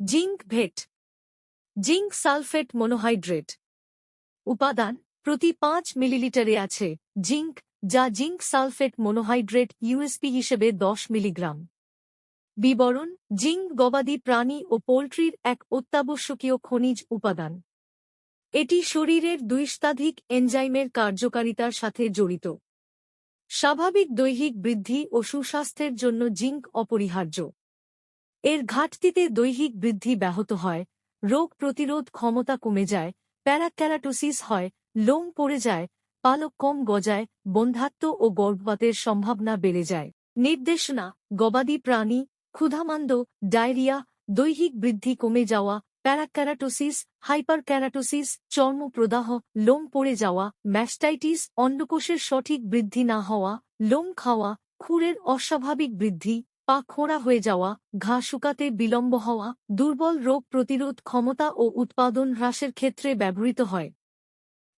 Zinc ভেট, zinc sulphate monohydrate. উপাদান প্রতি পাঁচ মিলিলিটারে আছে জিঙ্ক, যা জিঙ্ক সালফেট মনোহাইড্রেট ইউএসপি হিসেবে দশ মিলিগ্রাম। বিবরণ, জিঙ্ক গবাদি প্রাণী ও পোল্ট্রির এক অত্যাবশ্যকীয় খনিজ উপাদান। এটি শরীরের দুইস্তাধিক এনজাইমের কার্যকারিতার সাথে জড়িত। স্বাভাবিক দৈহিক বৃদ্ধি ও সুস্বাস্থ্যের জন্য জিঙ্ক অপরিহার্য। এর ঘাটতিতে দৈহিক বৃদ্ধি ব্যাহত হয়, রোগ প্রতিরোধ ক্ষমতা কমে যায়, প্যারাক্যারাটোসিস হয়, লোম পড়ে যায়, পালক কম গজায়, বন্ধাত্ম ও গর্ভপাতের সম্ভাবনা বেড়ে যায়। নির্দেশনা, গবাদি প্রাণী, ক্ষুধামান্দ, ডায়রিয়া, দৈহিক বৃদ্ধি কমে যাওয়া, প্যারাক্যারাটোসিস, হাইপারক্যারাটোসিস, চর্মপ্রদাহ, লোম পড়ে যাওয়া, ম্যাস্টাইটিস, অন্ডকোষের সঠিক বৃদ্ধি না হওয়া, লোম খাওয়া, খুরের অস্বাভাবিক বৃদ্ধি পা খোঁড়া হয়ে যাওয়া, ঘা শুকাতে বিলম্ব হওয়া, দুর্বল রোগ প্রতিরোধ ক্ষমতা ও উৎপাদন হ্রাসের ক্ষেত্রে ব্যবহৃত হয়।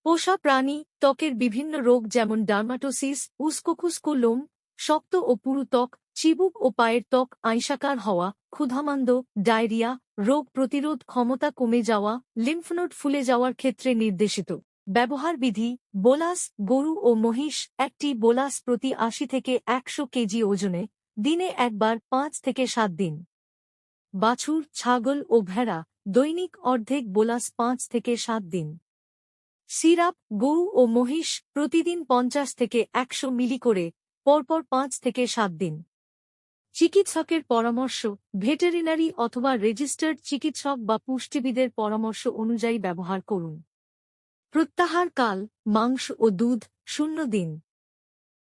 পোষা প্রাণী, ত্বকের বিভিন্ন রোগ যেমন ডার্মাটোসিস উস্কোখুস্কো লোম, শক্ত ও পুরু ত্বক, চিবুক ও পায়ের ত্বক আইসাকার হওয়া, ক্ষুধামান্দ, ডায়রিয়া, রোগ প্রতিরোধ ক্ষমতা কমে যাওয়া, লিম্ফনোড ফুলে যাওয়ার ক্ষেত্রে নির্দেশিত। ব্যবহার বিধি, বোলাস, গরু ও মহিষ, একটি বোলাস প্রতি আশি থেকে একশো কেজি ওজনে দিনে একবার পাঁচ থেকে সাত দিন। বাছুর, ছাগল ও ভেড়া দৈনিক অর্ধেক বোলাস পাঁচ থেকে সাত দিন। সিরাপ, গরু ও মহিষ প্রতিদিন পঞ্চাশ থেকে একশো মিলি করে পরপর পাঁচ থেকে সাত দিন। চিকিৎসকের পরামর্শ, ভেটেরিনারি অথবা রেজিস্টার্ড চিকিৎসক বা পুষ্টিবিদের পরামর্শ অনুযায়ী ব্যবহার করুন। প্রত্যাহার কাল, মাংস ও দুধ শূন্য দিন।